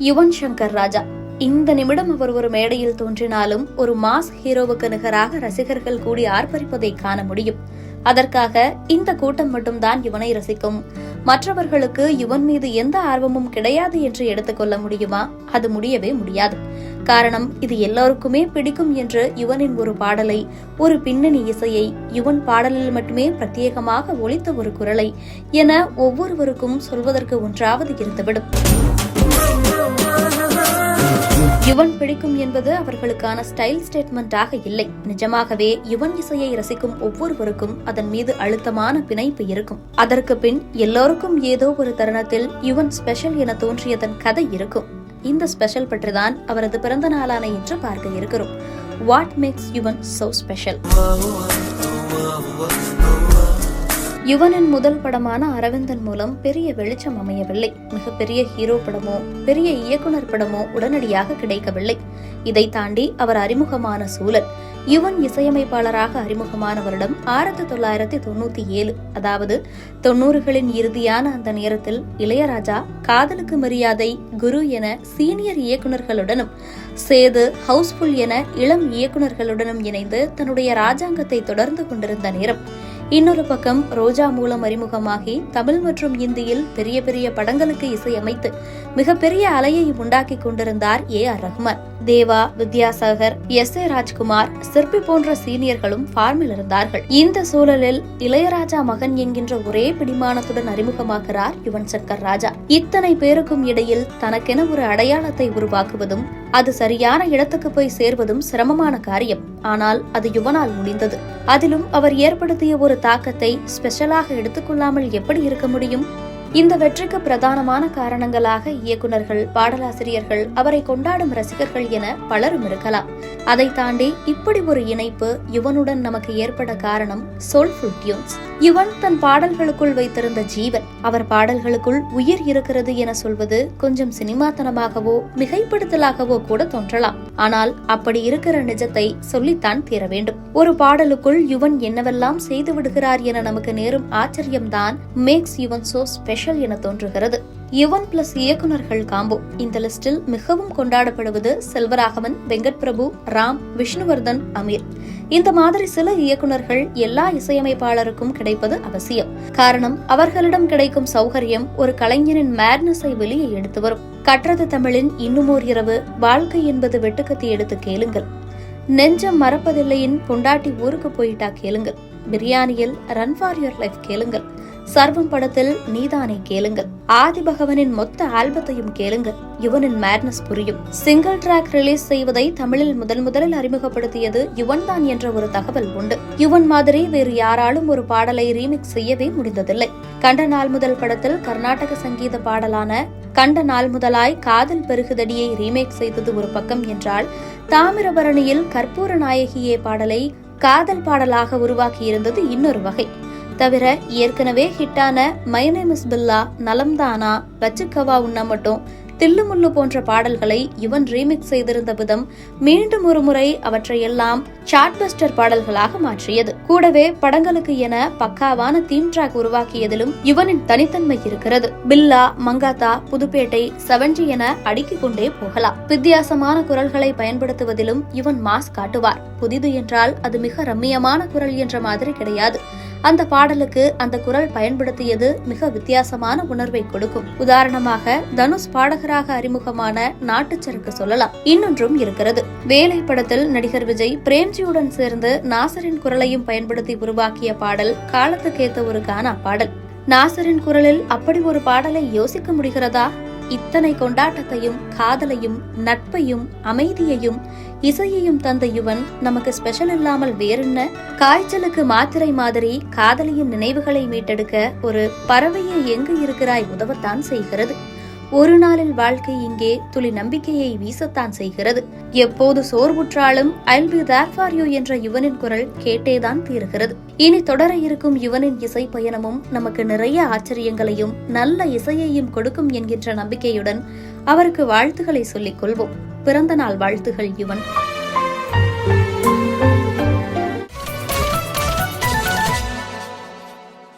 யுவன் சங்கர் ராஜா. இந்த நிமிடம் அவர் ஒரு மேடையில் தோன்றினாலும் ஒரு மாஸ் ஹீரோவுக்கு நிகராக ரசிகர்கள் கூடி ஆர்ப்பரிப்பதை காண முடியும். அதற்காக இந்த கூட்டம் மட்டும்தான் இவனை ரசிக்கும். மற்றவர்களுக்கு யுவன் மீது எந்த ஆர்வமும் கிடையாது என்று எடுத்துக்கொள்ள முடியுமா? அது முடியவே முடியாது. காரணம் இது எல்லோருக்குமே பிடிக்கும் என்று யுவனின் ஒரு பாடலை ஒரு பின்னணி இசையை யுவன் பாடலில் மட்டுமே பிரத்யேகமாக ஒலித்த ஒரு குரலை என ஒவ்வொருவருக்கும் சொல்வதற்கு ஒன்றாவது இருந்துவிடும். யுவன் பிடிக்கும் என்பது அவர்களுக்கான ஸ்டைல் ஸ்டேட்மெண்டாக இல்லை. நிஜமாகவே யுவன் இசையை ரசிக்கும் ஒவ்வொருவருக்கும் அதன் மீது அழுத்தமான பிணைப்பு இருக்கும். அதற்கு பின் எல்லோருக்கும் ஏதோ ஒரு தருணத்தில் யுவன் ஸ்பெஷல் என தோன்றியதன் கதை இருக்கும். இந்த ஸ்பெஷல் பற்றிதான் அவரது பிறந்த நாளான இன்று பார்க்க இருக்கிறோம். What makes Yuvan so special யுவனின் முதல் படமான அரவிந்தன் மூலம் பெரிய வெளிச்சம் அமையவில்லை. மிகப்பெரிய ஹீரோ படமோ பெரிய இயக்குனர் படமோ உடனடியாக கிடைக்கவில்லை. இதை தாண்டி அவர் அறிமுகமான சூழல். யுவன் இசையமைப்பாளராக அறிமுகமான வருடம் ஆயிரத்தி தொள்ளாயிரத்தி தொண்ணூத்தி ஏழு அதாவது தொன்னூறுகளின் இறுதியான அந்த நேரத்தில் இளையராஜா காதலுக்கு மரியாதை குரு என சீனியர் இயக்குநர்களுடனும் சேது ஹவுஸ்ஃபுல் என இளம் இயக்குநர்களுடனும் இணைந்து தன்னுடைய ராஜாங்கத்தை தொடர்ந்து கொண்டிருந்த நேரம். இன்னொரு பக்கம் ரோஜா மூலம் அறிமுகமாகி தமிழ் மற்றும் இந்தியில் பெரிய பெரிய படங்களுக்கு இசையமைத்து மிகப்பெரிய அலையை உண்டாக்கி கொண்டிருந்தார் A R Rahman Deva Vidyasagar S A Rajkumar Sirpy போன்ற சீனியர்களும் ஃபார்மில் இருந்தார்கள். இந்த சூழலில் இளையராஜா மகன் என்கின்ற ஒரே பிடிமானத்துடன் அறிமுகமாகிறார் யுவன் சங்கர் ராஜா. இத்தனை பேருக்கும் இடையில் தனக்கென ஒரு அடையாளத்தை உருவாக்குவதும் அது சரியான இடத்துக்கு போய் சேர்வதும் சிரமமான காரியம். ஆனால் அது யுவனால் முடிந்தது. அதிலும் அவர் ஏற்படுத்திய ஒரு தாக்கத்தை ஸ்பெஷலாக எடுத்துக்கொள்ளாமல் எப்படி இருக்க முடியும்? இந்த வெற்றிக்கு பிரதானமான காரணங்களாக இயக்குனர்கள் பாடலாசிரியர்கள் அவரை கொண்டாடும் ரசிகர்கள் என பலரும் இருக்கலாம். அதை தாண்டி இப்படி ஒரு இணைப்பு யுவனுடன் நமக்கு ஏற்பட காரணம் சோல்ஃபுல் டியூன்ஸ் யுவன் தன் பாடல்களுக்குள் வைத்திருந்த ஜீவன் அவர் பாடல்களுக்குள் உயிர் இருக்கிறது என சொல்வது கொஞ்சம் சினிமாத்தனமாகவோ மிகைப்படுத்தலாகவோ கூட தோன்றலாம். ஆனால் அப்படி இருக்கிற நிஜத்தை சொல்லித்தான் தீர வேண்டும். ஒரு பாடலுக்குள் யுவன் என்னவெல்லாம் செய்து விடுகிறார் என நமக்கு நேரும் ஆச்சரியம்தான் மேக்ஸ் யுவன் சோ ஸ்பெஷல் என தோன்றுகிறது. யுவன் பிளஸ் இயக்குநர்கள் காம்போ. இந்த லிஸ்டில் மிகவும் கொண்டாடப்படுவது செல்வராகவன் வெங்கட் பிரபு ராம் விஷ்ணுவர்தன் அமீர். இந்த மாதிரி சில இயக்குனர்கள் எல்லா இசையமைப்பாளருக்கும் கிடைப்பது அவசியம். காரணம் அவர்களிடம் கிடைக்கும் சௌகரியம் ஒரு கலைஞனின் மேட்னஸை வெளியே எடுத்து வரும். கற்றது தமிழின் இன்னுமோர் இரவு வாழ்க்கை என்பது வெட்டுக்கத்தி எடுத்து கேளுங்கள். நெஞ்சம் மறப்பதில்லையின் பொண்டாட்டி ஊருக்கு போயிட்டா கேளுங்கள். பிரியாணியில் ரன் ஃபார் யுவர் லைஃப் கேளுங்கள். சர்வம் படத்தில் நீதானே கேளுங்கள். ஆதி பகவனின் மொத்த ஆல்பத்தையும் கேளுங்கள். யுவனின் மேட்னஸ் புரியும். சிங்கிள் டிராக் ரிலீஸ் செய்வதை தமிழில் முதல் முதலில் அறிமுகப்படுத்தியது யுவன் தான் என்ற ஒரு தகவல் உண்டு. யுவன் மாதிரி வேறு யாராலும் ஒரு பாடலை ரீமிக்ஸ் செய்யவே முடிந்ததில்லை. கண்ட நாள் முதல் படத்தில் கர்நாடக சங்கீத பாடலான கண்ட நாள் முதலாய் காதல் பெருகுதடியை ரீமேக் செய்தது ஒரு பக்கம் என்றால் தாமிரபரணியில் கற்பூர நாயகியே பாடலை காதல் பாடலாக உருவாக்கியிருந்தது இன்னொரு வகை. தவிர ஏற்கனவே ஹிட்டான மை பில்லா நலம்தானா வச்சுக்கவா உண்ண மட்டும் தில்லுமுள்ளு போன்ற பாடல்களை யுவன் ரீமிக்ஸ் செய்திருந்த விதம் மீண்டும் ஒரு முறை அவற்றையெல்லாம் சாட்பஸ்டர் பாடல்களாக மாற்றியது. கூடவே படங்களுக்கு என பக்காவான தீம் ட்ராக் உருவாக்கியதிலும் யுவனின் தனித்தன்மை இருக்கிறது. பில்லா மங்காத்தா புதுப்பேட்டை செவன்ஜி என அடுக்கிக் கொண்டே போகலாம். வித்தியாசமான குரல்களை பயன்படுத்துவதிலும் யுவன் மாஸ் காட்டுவார். புதிது என்றால் அது மிக ரம்மியமான குரல் என்ற மாதிரி கிடையாது. அந்த பாடலுக்கு அந்த குரல் பயன்படுத்தியது மிக வித்தியாசமான உணர்வை கொடுக்கும். உதாரணமாக தனுஷ் பாடகராக அறிமுகமான நாட்டுச்சருக்கு சொல்லலாம். இன்னொன்றும் இருக்கிறது. வேலை படத்தில் நடிகர் விஜய் பிரேம்ஜியுடன் சேர்ந்து நாசரின் குரலையும் பயன்படுத்தி உருவாக்கிய பாடல் காலத்துக்கேத்த ஒரு கானா பாடல். நாசரின் குரலில் அப்படி ஒரு பாடலை யோசிக்க முடிகிறதா? இத்தனை கொண்டாட்டத்தையும் காதலையும் நட்பையும் அமைதியையும் இசையையும் தந்த யுவன் நமக்கு ஸ்பெஷல் இல்லாமல் வேறென்ன? காய்ச்சலுக்கு மாத்திரை மாதிரி காதலியின் நினைவுகளை மீட்டெடுக்க ஒரு பறவையை எங்கு இருக்கிறாய்? உதவத்தான் செய்கிறது. ஒரு நாளில் வாழ்க்கை இங்கே துளி நம்பிக்கையை வீசத்தான் செய்கிறது. எப்போது சோர்வுற்றாலும் I'll be there for you என்ற யுவனின் குரல் கேட்டேதான் தீர்கிறது. இனி தொடர இருக்கும் யுவனின் இசை பயணமும் நமக்கு நிறைய ஆச்சரியங்களையும் நல்ல இசையையும் கொடுக்கும் என்கின்ற நம்பிக்கையுடன் அவருக்கு வாழ்த்துக்களை சொல்லிக் கொள்வோம். பிறந்த நாள் வாழ்த்துகள் யுவன்.